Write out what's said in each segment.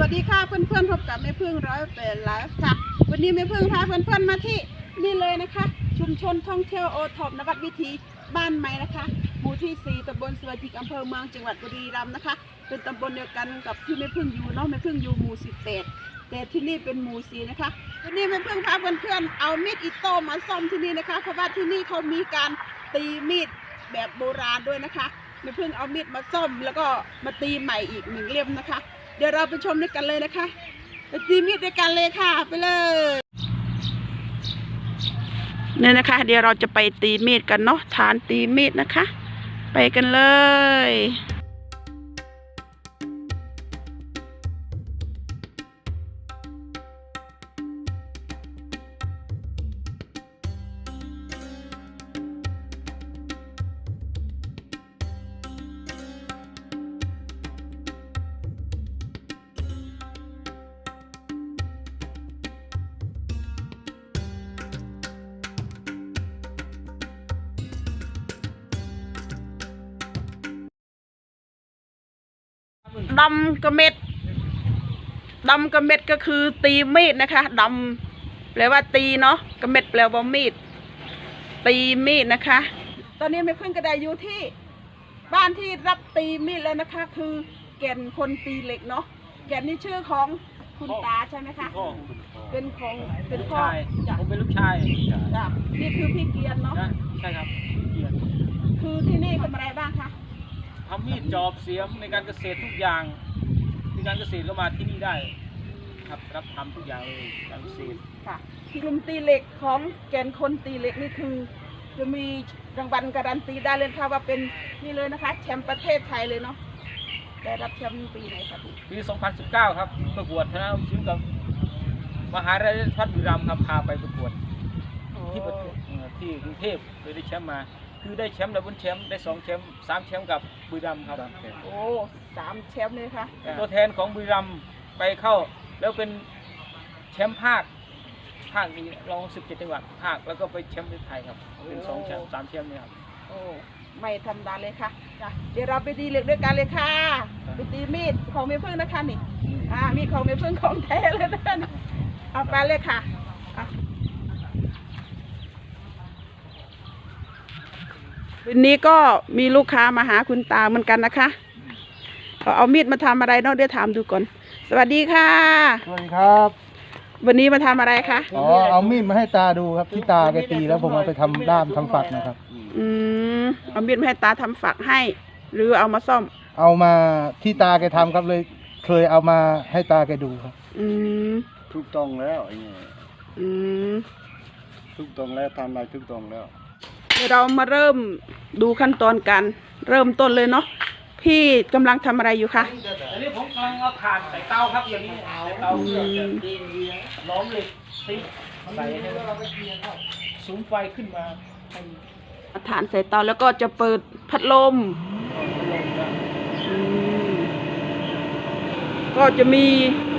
วัสดีค่ะเพื่อนๆพบกับแม่พึ่งร้อยแปดไลฟ์ค่ะ วันนี้แม่พึ่งพาเพื่อนๆมาที่นี่เลยนะคะ ชุมชนท่องเที่ยวโอท็อปนวัดวิถีบ้านใหม่นะคะ หมู่ที่ 4ตำบลสวัสดิกอำเภอเมืองจังหวัดบุรีรัมย์นะคะ เป็นตำบลเดียวกันกับที่แม่พึ่งอยู่เนาะแม่พึ่งอยู่หมู่ 18 แต่ที่นี่เป็นหมู่สีนะคะ วันนี้แม่พึ่งพาเพื่อนๆเอามีดอิโต้มาซ่อมที่นี่นะคะ เพราะว่าที่นี่เขามีการตีมีดแบบโบราณด้วยนะคะแม่พึ่งเอามีดมาซ่อมแล้วก็มาตีใหม่อีกหนึ่งเล่มนะคะ เดี๋ยวเราไปชมด้วยกันเลยนะคะไปตีมีดด้วยกันเลยค่ะ ไปเลยเนี่ยนะคะ เดี๋ยวเราจะไปตีมีดกันเนาะฐานตีมีดนะคะ ไปกันเลย ดำกระเม็ดดำกระเม็ดก็คือตีมีดนะคะดำแปลว่าตีเนาะกระเม็ดแปลว่ามีด ตีมีดนะคะ ตอนนี้ไม่เพิ่งกระไดอยู่ที่ บ้านที่รับตีมีดแล้วนะคะ คือแก่นคนตีเหล็กเนาะแก่นนี่ชื่อของคุณตาใช่ไหมคะพ่อเป็นของเป็เป็นนพ่อชายจ้ะผมเป็นลูกชายจ้ะนี่คือพี่เกียรติเนาะนะใช่ครับเกียรติคือที่นี่ทำอะไรบ้างคะ ทำมีดจอบเสียมในการเกษตรทุกอย่างในการเกษตรก็มาที่นี่ได้ ครับรับทำทุกอย่างเลยการเกษตรค่ะกลุ่มตีเหล็กของแกนคนตีเหล็กนี่คือ จะมีรางวัลการันตีได้เลยค่ะว่าเป็นนี่เลยนะคะ แชมป์ประเทศไทยเลยเนาะได้รับแชมป์ปีไหนคะพี่ปี 2019 ครับประกวดชนะชิงกับมหาวิทยาลัยพัฒน์บุรีรัมย์ครับพาไปประกวดที่ประเทศเอ่อที่กรุงเทพเลยได้แชมป์มา คือได้แชมป์ดับเบิลแชมป์ได้สองแชมป์สามแชมป์กับบุรีรัมย์ครับโอ้สามแชมป์เลยค่ะ ตัวแทนของบุรีรัมย์ไปเข้า แล้วเป็นแชมป์ภาค ภาคนี้รองสิบเจ็ดจังหวัดภาคแล้วก็ไปแชมป์ประเทศไทยครับ เป็นสองแชมป์สามแชมป์เนี่ยครับ โอ้ไม่ธรรมดาเลยค่ะจ้ะเดี๋ยวเราไปตีเหล็กด้วยกันเลยค่ะครับไปตีมีดของเมพึ่งนะคะนี่อ่ามีดของเมพึ่งของแท้เลยนะนี่เอาไปเลยค่ะอะ วันนี้ก็มีลูกค้ามาหาคุณตาเหมือนกันนะคะเขาเอามีดมาทำอะไรเนาะเดี๋ยวถามดูก่อน สวัสดีค่ะ สวัสดีครับวันนี้มาทำอะไรคะ อ๋อเอามีดมาให้ตาดูครับที่ตาแกตีแล้วผมเอาไปทำด้ามทำฝักนะครับ อืมเอามีดมาให้ตาทำฝักให้ หรือเอามาซ่อม เอามาที่ตาแกทำครับเลยเคยเอามาให้ตาแกดูครับ อืม ถูกต้องแล้วไอ้นี่อืม ถูกต้องแล้วทำได้ถูกต้องแล้ว เดี๋ยวเรามาเริ่มดูขั้นตอนการเริ่มต้นเลยเนาะพี่กำลังทำอะไรอยู่คะอันนี้ผมกำลังเอาถ่านใส่เตาครับอย่างนี้ใส่เตาเพื่อจะล้อมเหล็กติ๊กใส่ให้สูงไฟขึ้นมาให้เอาฐานใส่เตาแล้วก็จะเปิดพัดลมลงนะอืมก็จะมี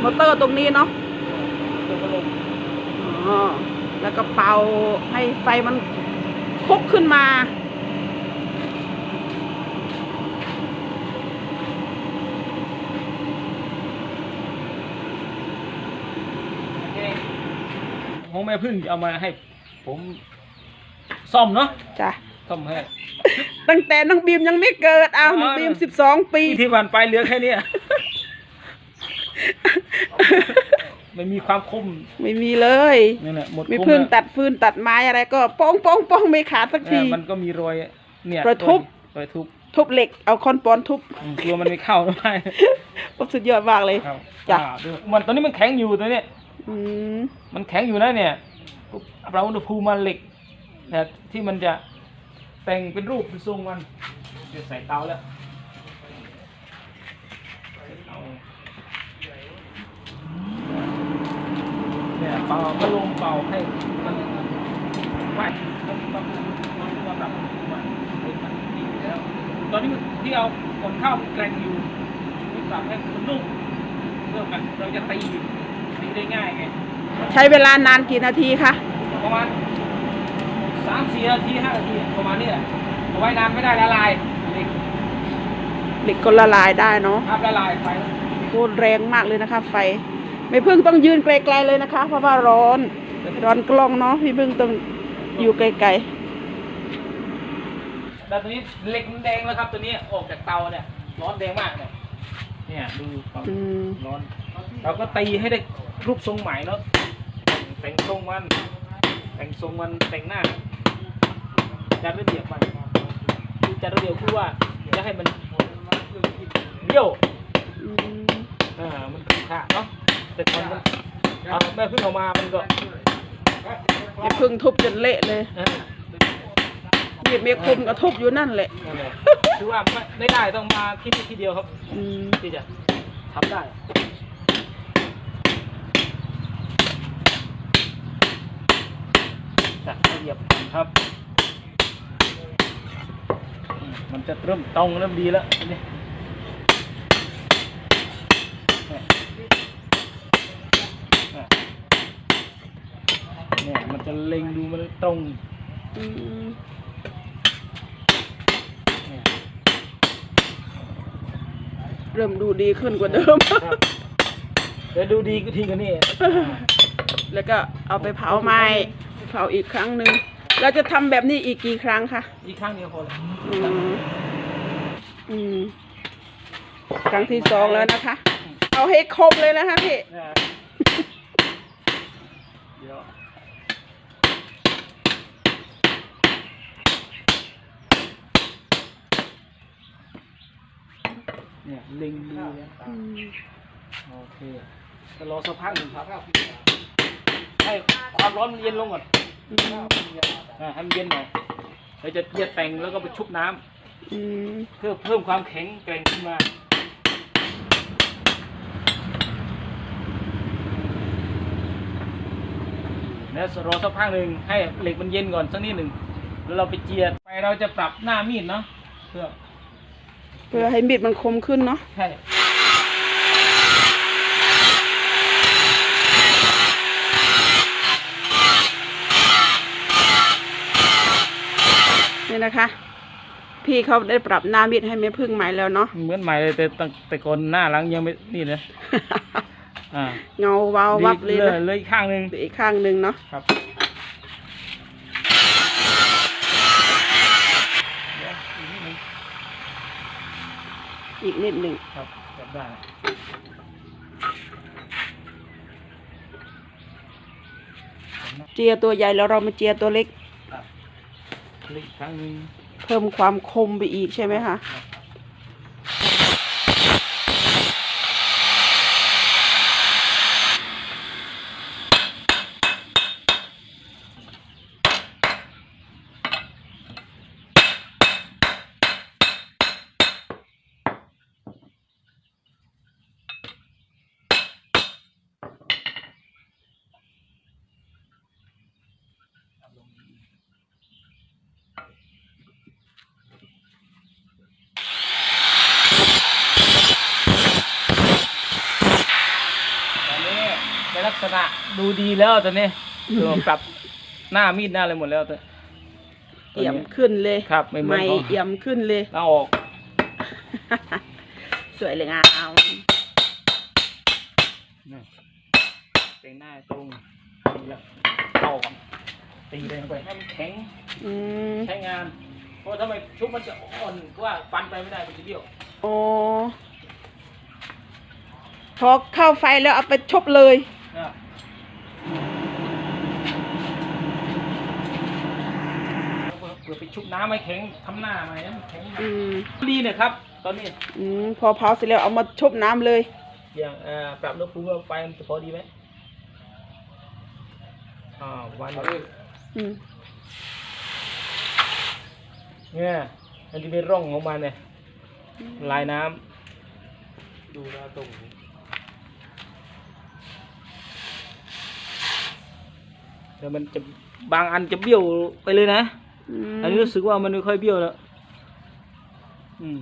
มอเตอร์ตรงนี้เนาะตัวพัดลมอ๋อแล้วก็เป่าให้ไฟมัน คุกขึ้นมา ของแม่พึ่งเอามาให้ ผมซ่อมเนาะจ้ะ ซ่อมให้ตั้งแต่น้องบีมยังไม่เกิดอ้าวน้องบีมสิบสองปีที่ที่ผ่านไปเหลือแค่เนี้ย ไม่มีความคมไม่มีเลยนี่นแหละหมดมีคมพึ่งแล้วตัดฟืนตัดไม้อะไรก็ป้องป้องป้องไม่ขาดสักเอทีอมันก็มีรอยเนี่ยรอยทุบ รอยทุบทุบเหล็กเอาคอนปอนทุบอืมกลัวมันไม่เข้าไม่ โอ้สุดยอดมากเลย ครับจ้ะ อ่าดูมันตอนนี้มันแข็งอยู่ตัวเนี้ยอืมมันแข็งอยู่นะเนี่ยเราอุณหภูมิมันเหล็กนะที่มันจะแต่งเป็นรูปเป็นทรงมันเดี๋ยวใส่เตาแล้วเอา เนี่ยเป่าพัดลมเป่าให้มันไหม้มันมันมันมันแบบมันมันดีแล้ว ตอนนี้ที่เอาขนข้าวมันแกรงอยู่นี่ปรับให้มันนุ่มเริ่อมกันเราจะตีตีได้ง่ายไงใช้เวลานานกี่นาทีคะประมาณสามสี่นาทีห้านาทีประมาณนี้แหละเอาไว้นานไม่ได้ละลายเหล็กเหล็กก็ละลายได้เนาะครับละลายไปโหแรงมากเลยนะคะไฟ ไม่พึ่งต้องยืนไกลๆเลยนะคะ เพราะว่าร้อน ร้อนกล้องเนาะพี่พึ่งต้องอยู่ไกลแต่ตัวนี้เหล็กมันแดงแล้วครับ ตัวนี้ออกจากเตาเนี่ย ร้อนแดงมากเนี่ยเนี่ยดูความๆอืมร้อน เราก็ตีให้ได้รูปทรงใหม่เนาะแต่งทรงมันแต่งทรงมันแต่งหน้าจัดระเบียบมันคือจัดระเบียบคือว่าจะให้มันเบี้ยวอืมอ่ามันถูกค่าเนาะ แต่ตอนมันเอาแม่เพิ่งเอามา มันก็พี่พึ่งทุบจนเละเลยเออมีดเมียคมก็ทุบอยู่นั่นแหละนั่นแหละคือว่าไม่ไม่ได้ต้องมาที่นี่ทีเดียวครับ อืมที่จะทำได้จัดระเบียบครับอืมมันจะเริ่มตรงเริ่มดีแล้วอันนี่เนี่ยมัน จะเล็งดูมันตรงอืมเนี่ยเริ่มดูดีขึ้นกว่าเดิมครับเดี๋ยวดูดีก็ทีกันนี่แล้วก็เอาไปเผาไหม้เผาอีกครั้งหนึ่งเราจะทำแบบนี้อีกกี่ครั้งคะอีกข้างเดียวพอเลยอืมอืมครั้งที่สองแล้วนะคะ เอาให้ครบเลยนะคะพี่นะเดี๋ยว เนี่ยลิงดีเลยอืมโอเคจะรอสักพักหนึ่งครับให้ความร้อนมันเย็นลงก่อนอืมอ่าให้มันเย็นหน่อยเราจะจะแต่งแล้วก็ไปชุบน้ำอืมเพื่อเพิ่มความแข็งแกร่งขึ้นมาแล้วรอสักพักหนึ่งให้เหล็กมันเย็นก่อนสักนิดหนึ่งแล้วเราไปเจียดไปเราจะปรับหน้ามีดเนาะเพื่อ เพื่อให้มีดมันคมขึ้นเนาะใช่นี่นะคะ พี่เขาได้ปรับหน้ามีดให้แม่พึ่งใหม่แล้วเนาะเหมือนใหม่เลยแต่ตั้งแต่ก่อนหน้าหลังยังไม่นี่เลยอ่าเงาวาววับเลยเลยนะเลยอีกข้างหนึ่งอีกข้างหนึ่งเนาะครับ อีกนิดนึงอีกนิดหนึ่งครับจับได้เจียตัวใหญ่แล้วเรามาเจียตัวเล็กครับเล็กอีกครั้งหนึ่งเพิ่มความคมไปอีกใช่ไหมคะตอนนี้ในลัก ษณะดูดีแล้วตอนนี้ตัวปรับหน้ามีดหน้าอะไรหมดแล้วตัวเอี่ยมขึ้นเลยครับไม่เหมือนไม่ของเอี่ยมขึ้นเลย เราออก สวยเลยงามนี่แต่งหน้าตรงนี่แล้วเข้ากันตีแรงไปให้มันแข็งอืมใช้งานเพราะทำไมชุบมันจะอ่อนเพราะว่าฟันไปไม่ได้มันจะเบี้ยวโอ้พอเข้าไฟแล้วเอาไปชบเลย นะเผื่อไปชุบน้ำให้แข็งทำหน้ามาให้มันแข็งอืมดีเนี่ยครับ ตอนนี้อืมพอเผาเสร็จแล้วเอามาชบน้ำเลย อย่างเอ่อปรับอุณหภูมิว่าไฟมันจะพอดีไหมอ่าวันอืมเนี่ยมันจะเป็นร่องของมันเนี่ยลายน้ำดูแล้วตรงแต่มันจะบางอันจะเบี้ยวไปเลยนะ อืมอันนี้รู้สึกว่ามันไม่ค่อยเบี้ยวแล้วอืม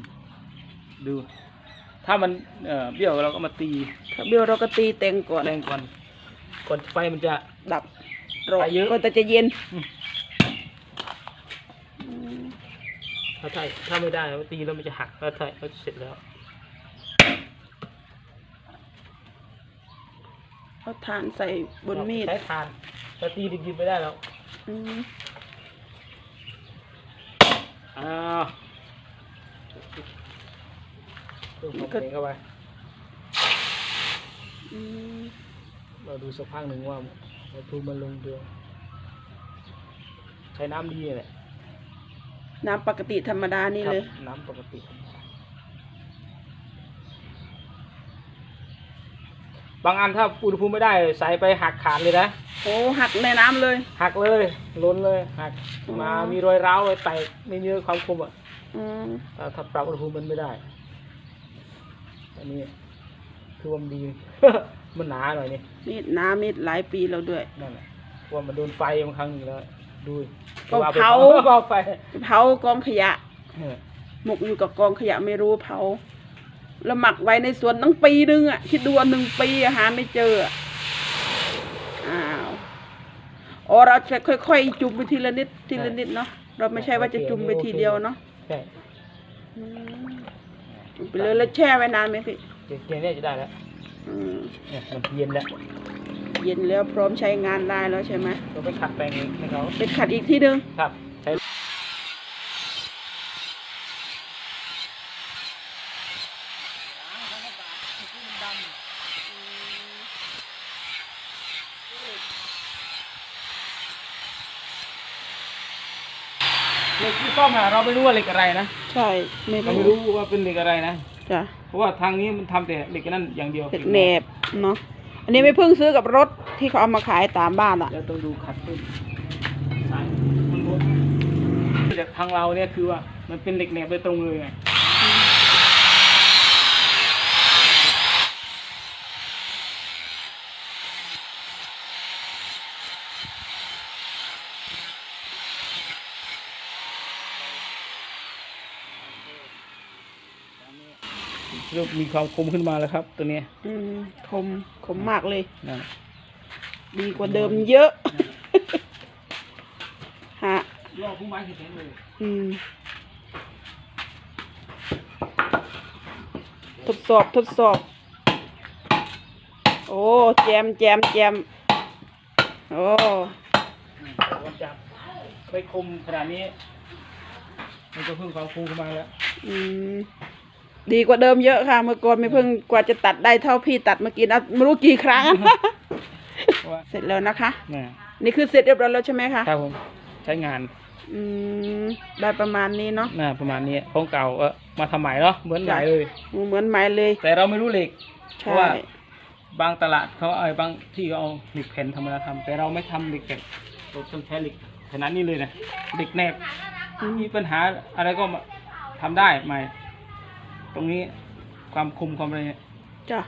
ดู ถ้ามันเอ่อเบี้ยวเราก็มาตีถ้าเบี้ยวเราก็ตีเต็งก่อนแรงก่อน ก่อนไฟมันจะ ดับรอไปเยอะ ก็แต่จะเย็นอืมอืมถ้าใช่ถ้าไม่ได้เราตีแล้วมันจะหักแล้วใช่ก็เสร็จแล้ว เอาถ่านใส่บนมีดใช้ทานแต่ตีดิบๆไม่ได้แล้วอืม อ้าวเพิ่มความเร็วเข้าไปอืมเราดูสักพักหนึ่งว่าเราทูมันลงเรือใช้น้ำดีแหละน้ำปกติธรรมดานี่เลย ครับน้ำปกติ บางอันถ้าอุณหภูมิไม่ได้ใส่ไปหักขาดเลยนะโอ้หักในน้ำเลย หักเลยล้นเลยหักอ๋อ มามีรอยร้าวรอยแตกไม่มีความคมอะอืมถ้าถ้าปรับอุณหภูมิมันไม่ได้อันนี้คือว่ามันดี มันหนาหน่อยนี่มีดน้ำมีดหลายปีแล้วด้วย นั่นแหละเพราะว่ามันโดนไฟบางครั้งหนึ่งแล้วดูก็ว่ไปเผาเผาไฟเผากองขยะ เออหมกอยู่กับกองขยะไม่รู้เผา แล้วหมักไว้ในสวนตั้งปีนึงอะคิดดูว่าหนึ่งปีอะหาไม่เจออะอ้าวอ๋อเราจะค่อยๆจุ่มไปทีละนิดทีละนิดเนาะเราไม่ใช่ว่าจะจุ่มไปทีเดียวเนาะใช่อืมจุ่มไปเลยแล้วแช่ไว้นานไหมพี่เดี๋ยวเกมนี้จะได้แล้วอืมเนี่ยมันเย็นแล้วเย็นแล้วพร้อมใช้งานได้แล้วใช่ไหมเราไปขัดแปลงให้เขาไปขัดอีกที่นึงครับใช้ เหล็กที่ซ่อมอะเราไม่รู้ว่าเหล็กอะไรนะใช่ไม่เราไม่รู้ว่าเป็นเหล็กอะไรนะจ้ะเพราะว่าทางนี้มันทำแต่เหล็กนั่นอย่างเดียวเด็กแหนบเนาะอันนี้ไม่เพิ่งซื้อกับรถที่เขาเอามาขายตามบ้านอะ แล้วต้องดูขัดขึ้นสายมันบนแต่ทางเราเนี่ยคือว่ามันเป็นเหล็กแหนบโดยตรงเลยไง เริ่มมีความคมขึ้นมาแล้วครับ ตัวเนี้ยอืมคมคมมากเลยนั่นดีกว่าเดิมเยอะฮะรอบผู้ไม้เห็นเลยอืม ทดสอบทดสอบ โอ้แจมแจมแจมโอ้มันจะไม่คมขนาดนี้ มันก็เพิ่มความคมขึ้นมาแล้ว อืม ดีกว่าเดิมเยอะค่ะ เมื่อก่อนไม่เพิ่งกว่าจะตัดได้เท่าพี่ตัดเมื่อกี้นะไม่รู้กี่ครั้งเพราะว่าเสร็จแล้วนะคะ นี่นี่คือเสร็จเรียบร้อยแล้วใช่ไหมคะครับผมใช้งานอืมได้ประมาณนี้เนาะน่าประมาณนี้ของเก่าเออมาทำใหม่เนาะเหมือนใหม่เลย เหมือนไม้เลย แต่เราไม่รู้เหล็กเพใช่ราะว่าบางตลาดเขาเอาบางที่เขาเอาเหล็กแผ่นธรรมดาทำแต่เราไม่ทำเหล็กแผ่นเราต้องใช้เหล็กขนาดนี้เลยนะเหล็กแนบมีปัญหาอะไรก็มาทำได้ใหม่ ตรงนี้ความคมความอะไรเนี่ยจ้ะ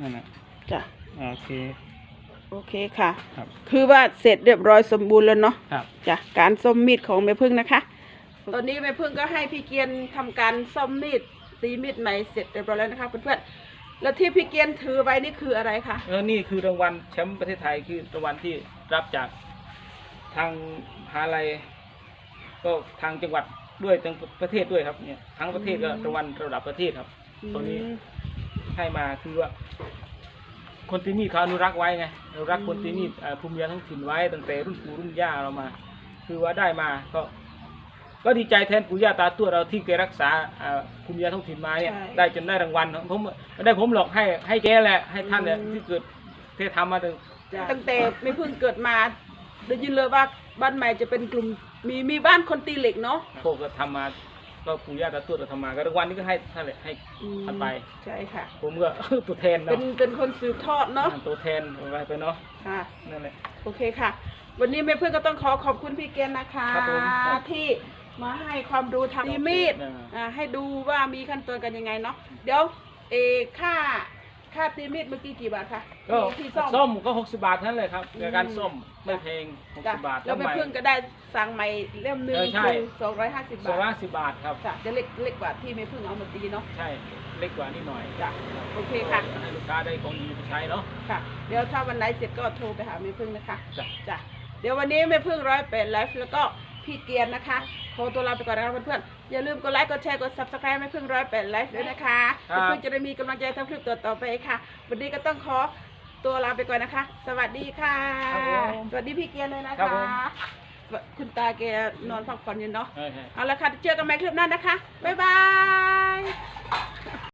นั่นแหละจ้ะโอเค โอเคค่ะ ครับ คือว่าเสร็จเรียบร้อยสมบูรณ์แล้วเนาะครับ จ้ะการซ่อมมีดของแม่พึ่งนะคะ ตอนนี้แม่พึ่งก็ให้พี่เกียนทำการซ่อมมีดตีมีดใหม่เสร็จเรียบร้อยแล้วนะคะเพื่อนๆแล้วที่พี่เกียนถือไว้นี่คืออะไรคะเออนี่คือรางวัลแชมป์ประเทศไทยคือรางวัลที่รับจากทางมหาลัยก็ทางจังหวัด ด้วยทั้งประเทศด้วยครับเนี่ยทั้งประเทศก็อืมรางวัลระดับประเทศครับ ตัวนี้อืมให้มาคือว่า คนตีมีดเขาอนุรักษ์ไว้ไงอนุรักษ์คนตีมีดเอ่อภูมิปัญญาท้องถิ่นไว้ตั้งแต่รุ่นปู่รุ่นย่าเรามา คือว่าได้มาก็ ก็ดีใจแทนปู่ย่าตาตัวเราที่แกรักษาเอ่อภูมิปัญญาท้องถิ่นมาเนี่ยใช่ได้จนได้รางวัลผมไม่ได้ผมหรอกให้ให้แกแหละให้ท่านเนี่ยอืมที่เกิดที่ทำมาถึงตั้งแต่แม่พึ่งเกิดมาได้ยินเลยว่า บ้านใหม่จะเป็นกลุ่มมีมีบ้านคนตีเหล็กเนาะพวกก็ทำมา ก็ปู่ย่าตาตัวเราทำมา ก็รางวัลนี้ก็ให้ท่านเลยให้อืมท่านไป ใช่ค่ะ ผมก็ ตัวแทนเป็เนาะนเป็นคนสืบทอดเนาะตัวแทนอะไรไปเนาะค่ะ นั่นแหละ โอเคค่ะ วันนี้แม่เพื่อนก็ต้องขอขอบคุณพี่เกณฑ์นะคะ ครับผมครับที่มาให้ความรู้ทางตีมีดอ่า อ่าให้ดูว่ามีขั้นตอนกันยังไงเนาะเดี๋ยวเออค่า ค่าตีมีดเมื่อกี้กี่บาทคะก็ที่ซ่อม ส้มก็หกสิบาทนั่นเลยครับอืมในการส้มไม่แพงหกจ้ะสิบาทแล้วแม่ทำไมเพื่อนก็ได้สั่งใหม่เล่มหนึงเออใช่ คือสองร้อยห้าสิบสองร้อยบาทสิบบาทครับ จ้ะจะเล็กเล็กกว่าที่แม่เพื่อนเอามาตีเนาะใช่เล็กกว่านิดหน่อยจ้ะโอเคค่ะให้ลูกค้าได้ของดีไปใช้เนาะค่ะ เดี๋ยวถ้าวันไหนเสร็จก็โทรไปหาแม่พึ่งนะคะจ้ะ จ้ะเดี๋ยววันนี้แม่พึ่งร้อยแปดไลฟ์แล้วก็พี่เกียรตินะคะขอตัวลาไปก่อนนะครับเพื่อนๆ อย่าลืมกดไลค์กดแชร์กด subscribe แม่พึ่งร้อยแปดไลฟ์ด้วยนะคะครับแม่พึ่งจะได้มีกำลังใจทำคลิปต่อๆไปค่ะ วันนี้ก็ต้องขอตัวลาไปก่อนนะคะ สวัสดีค่ะ ครับผมสวัสดีพี่เกียร์เลยนะครัคะ บผม คุณตาแกนอนพักผ่อนอยู่เนาะ เออเอาละค่ะเจอกันใหม่คลิปหน้านะคะ บ๊ายบาย